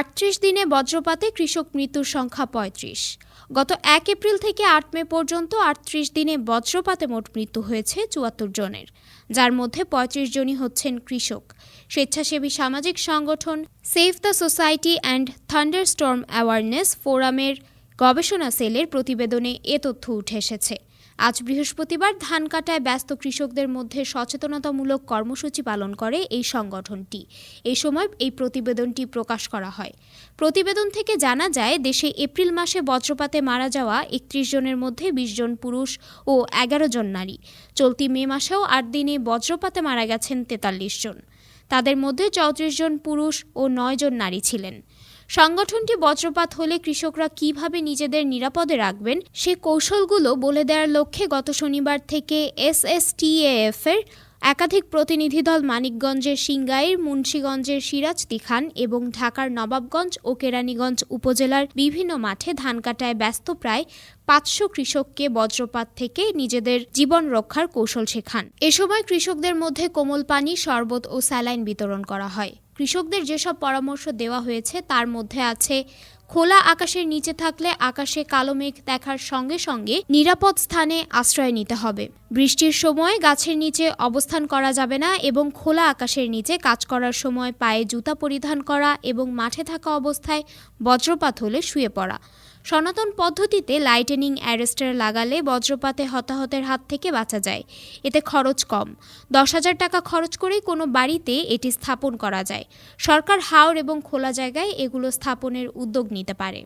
আটত্রিশ দিনে বজ্রপাতে কৃষক মৃত্যুর সংখ্যা পঁয়ত্রিশ। গত এক এপ্রিল থেকে আট মে পর্যন্ত আটত্রিশ দিনে বজ্রপাতে মোট মৃত্যু হয়েছে চুয়াত্তর জনের। যার মধ্যে পঁয়ত্রিশ জনই হচ্ছেন কৃষক। স্বেচ্ছাসেবী সামাজিক সংগঠন save the society and thunder storm awareness ফোরামের গবেষণা সেলের প্রতিবেদনে এ তথ্য উঠে এসেছে। আজ বৃহস্পতিবার ধান কাটায় ব্যস্ত কৃষকদের মধ্যে সচেতনতামূলক কর্মসূচি পালন করে এই সংগঠনটি। এই সময় এই প্রতিবেদনটি প্রকাশ করা হয়। প্রতিবেদন থেকে জানা যায়, দেশে এপ্রিল মাসে বজ্রপাতে মারা যাওয়া একত্রিশ জনের মধ্যে বিশ জন পুরুষ ও এগারো জন নারী। চলতি মে মাসেও আট দিনে বজ্রপাতে মারা গেছেন তেতাল্লিশ জন। তাদের মধ্যে চৌত্রিশ জন পুরুষ ও নয় জন নারী ছিলেন। সংগঠনটি বজ্রপাত হলে কৃষকরা কীভাবে নিজেদের নিরাপদে রাখবেন, সে কৌশলগুলো বলে দেওয়ার লক্ষ্যে গত শনিবার থেকে এসএসটিএএফ এর একাধিক প্রতিনিধি দল মানিকগঞ্জের সিংগাইর মুন্সীগঞ্জের সিরাজ খান এবং ঢাকার নবাবগঞ্জ ও কেরানীগঞ্জ উপজেলার বিভিন্ন মাঠে ধান কাটায় ব্যস্ত প্রায় পাঁচশো কৃষককে বজ্রপাত থেকে নিজেদের জীবন রক্ষার কৌশল শেখান। এ সময় কৃষকদের মধ্যে কোমল পানি, শরবত ও স্যালাইন বিতরণ করা হয়। কৃষকদের যেসব পরামর্শ দেওয়া হয়েছে, তার মধ্যে আছে, খোলা আকাশের নিচে থাকলে আকাশে কালো মেঘ দেখার সঙ্গে সঙ্গে নিরাপদ স্থানে আশ্রয় নিতে হবে। বৃষ্টির সময় গাছের নিচে অবস্থান করা যাবে না এবং খোলা আকাশের নিচে কাজ করার সময় পায়ে জুতা পরিধান করা এবং মাঠে থাকা অবস্থায় বজ্রপাত হলে শুয়ে পড়া। সনাতন পদ্ধতিতে লাইটেনিং অ্যারেস্টার লাগালে বজ্রপাতে হতাহতের হাত থেকে বাঁচা যায়। এতে খরচ কম। দশ হাজার টাকা খরচ করে কোনো বাড়িতে এটি স্থাপন করা যায়। সরকার হাওড় এবং খোলা জায়গায় এগুলো স্থাপনের উদ্যোগ নিতে পারে।